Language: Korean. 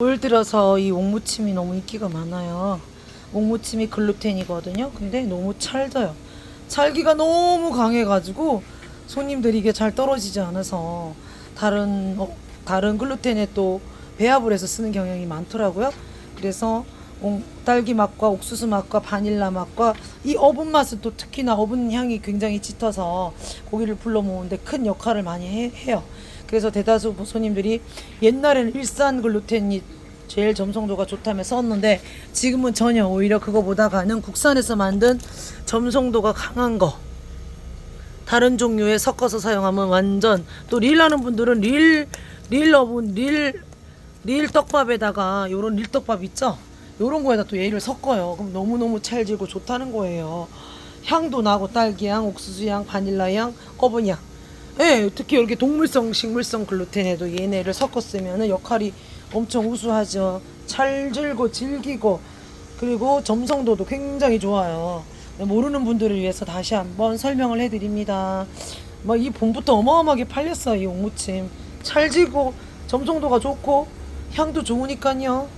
올 들어서 이 옥무침이 너무 인기가 많아요. 옥무침이 글루텐이거든요. 근데 너무 찰져요. 찰기가 너무 강해가지고 손님들이 이게 잘 떨어지지 않아서 다른 어, 다른 글루텐에 또 배합을 해서 쓰는 경향이 많더라고요. 그래서 옥- 딸기 맛과 옥수수 맛과 바닐라 맛과 이 어분 맛은 또 특히나 어분 향이 굉장히 짙어서 고기를 불러 모으는데 큰 역할을 많이 해, 해요. 그래서 대다수 손님들이 옛날에는 일산 글루텐이 제일 점성도가 좋다며 썼는데 지금은 전혀 오히려 그거보다가는 국산에서 만든 점성도가 강한 거 다른 종류에 섞어서 사용하면 완전 또 릴 하는 분들은 릴, 릴 어분, 릴, 릴 떡밥에다가 요런 릴 떡밥 있죠? 요런 거에다 또 얘를 섞어요. 그럼 너무너무 찰지고 좋다는 거예요. 향도 나고 딸기향, 옥수수향, 바닐라향, 어분향. 예, 특히 이렇게 동물성, 식물성 글루텐에도 얘네를 쓰면은 역할이 엄청 우수하죠. 찰질고 질기고 그리고 점성도도 굉장히 좋아요. 모르는 분들을 위해서 다시 한번 설명을 해드립니다. 뭐이 봄부터 어마어마하게 팔렸어요. 이 옥무침 찰지고 점성도가 좋고 향도 좋으니까요.